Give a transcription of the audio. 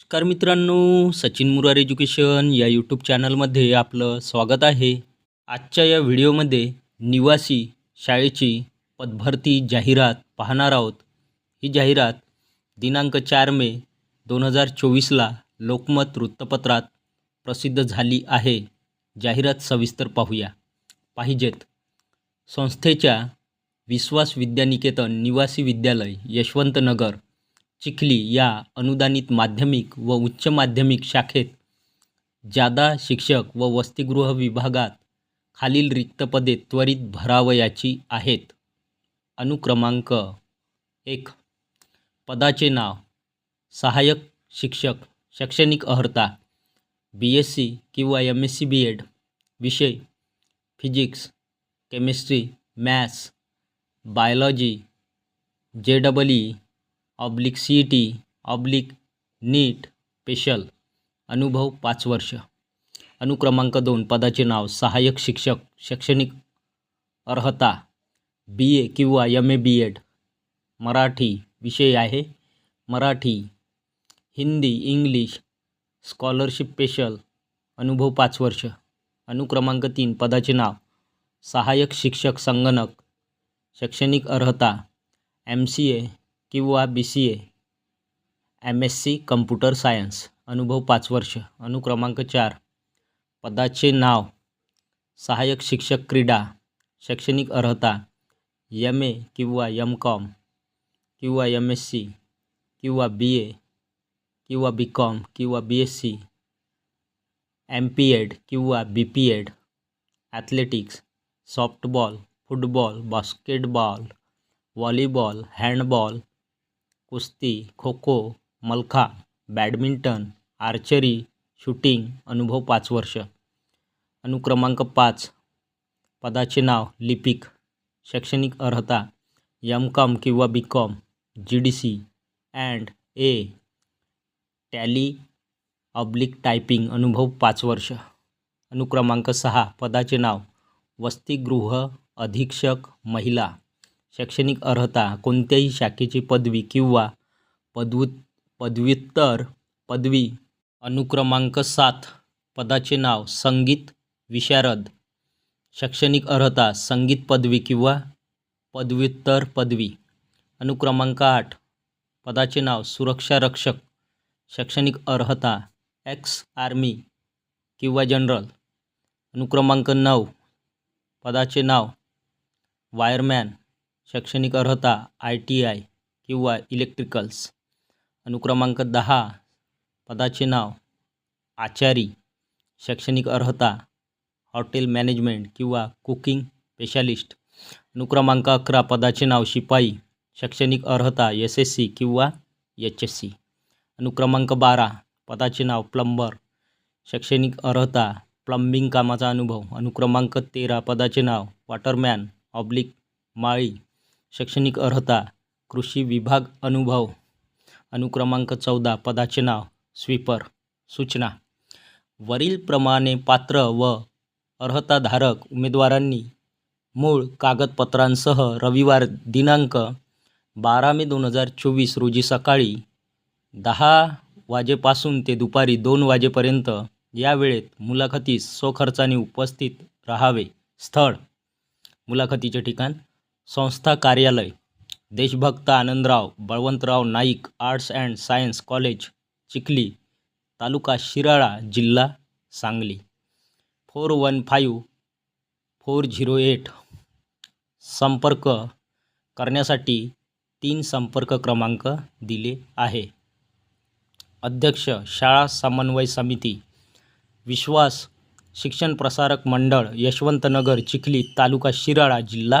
नमस्कार मित्रांनो सचिन मुरार एज्युकेशन या यूट्यूब चॅनलमध्ये आपलं स्वागत आहे. आजच्या या व्हिडिओमध्ये निवासी शाळेची पदभरती जाहिरात पाहणार आहोत. ही जाहिरात दिनांक चार मे दोन हजार चोवीसला लोकमत वृत्तपत्रात प्रसिद्ध झाली आहे. जाहिरात सविस्तर पाहूया. पाहिजेत. संस्थेच्या विश्वास विद्यानिकेतन निवासी विद्यालय यशवंतनगर चिखली या अनुदानित माध्यमिक व उच्च माध्यमिक शाखेत जादा शिक्षक व वसतिगृह विभागात खालील रिक्त पदे त्वरित भरावयाची आहेत. अनुक्रमांक एक. पदाचे नाव. सहाय्यक शिक्षक शैक्षणिक अर्हता. बी एस सी किंवा M S C B Ed विषय. Physics chemistry maths biology J double E oblique C E T oblique NEET special अनुभव पाच वर्ष. अनुक्रमांक दोन पदाचे नाव सहाय्यक शिक्षक शैक्षणिक अर्हता बी ए किंवा M A B Ed Marathi विषय आहे. Marathi Hindi English scholarship special अनुभव पाच वर्ष. अनुक्रमांक तीन पदाचे नाव सहाय्यक शिक्षक संगणक शैक्षणिक अर्हता एम सी ए किंवा B C M S C computer science अनुभव पाच वर्ष. अनुक्रमांक चार. पदाचे नाव. सहाय्यक शिक्षक क्रीडा. शैक्षणिक अर्हता. एम ए किंवा एम कॉम किंवा एम एस सी किंवा बी ए किंवा बी कॉम किंवा B S C M P Ed किंवा B P Ed athletics softball football basketball volleyball handball कुस्ती खो खो मलखा बॅडमिंटन आर्चरी शूटिंग अनुभव पाच वर्ष. अनुक्रमांक पाच. पदाचे नाव लिपिक. शैक्षणिक अर्हता यम कॉम किंवा B Com G D C and A tally oblique typing अनुभव पाच वर्ष. अनुक्रमांक सहा. पदाचे नाव वसतिगृह अधीक्षक महिला. शैक्षणिक अर्हता कोणत्याही शाखेची पदवी किंवा पदवी पदव्युत्तर पदवी अनुक्रमांक सात पदाचे नाव संगीत विशारद. शैक्षणिक अर्हता संगीत पदवी किंवा पदव्युत्तर पदवी. अनुक्रमांक आठ पदाचे नाव सुरक्षा रक्षक. शैक्षणिक अर्हता एक्स आर्मी किंवा जनरल. अनुक्रमांक नऊ पदाचे नाव वायरमॅन. शैक्षणिक अर्हता आय टी आय किंवा इलेक्ट्रिकल्स. अनुक्रमांक दहा पदाचे नाव आचारी शैक्षणिक अर्हता हॉटेल मॅनेजमेंट किंवा कुकिंग स्पेशालिस्ट. अनुक्रमांक अकरा पदाचे नाव शिपाई शैक्षणिक अर्हता एस एस सी किंवा एच एस सी. अनुक्रमांक बारा पदाचे नाव प्लंबर शैक्षणिक अर्हता प्लंबिंग कामाचा अनुभव. अनुक्रमांक तेरा पदाचे नाव वॉटरमॅन ऑब्लिक माळी. शैक्षणिक अर्हता कृषी विभाग अनुभव अनुक्रमांक चौदा पदाचे नाव स्वीपर सूचना. वरीलप्रमाणे पात्र व अर्हताधारक उमेदवारांनी मूळ कागदपत्रांसह रविवार दिनांक बारा मे दोन हजार चोवीस रोजी सकाळी दहा वाजेपासून ते दुपारी दोन वाजेपर्यंत या वेळेत मुलाखतीस स्वखर्चाने उपस्थित राहावे. स्थळ. मुलाखतीचे ठिकाण संस्था कार्यालय देशभक्त Anandrao Balwantrao Naik arts and science college Chikhli taluka Shirala जिल्हा Sangli. Four one five four zero eight संपर्क करण्यासाठी तीन संपर्क क्रमांक दिले आहे. अध्यक्ष शाळा समन्वय समिती विश्वास शिक्षण प्रसारक मंडळ यशवंतनगर चिखली तालुका शिराळा जिल्हा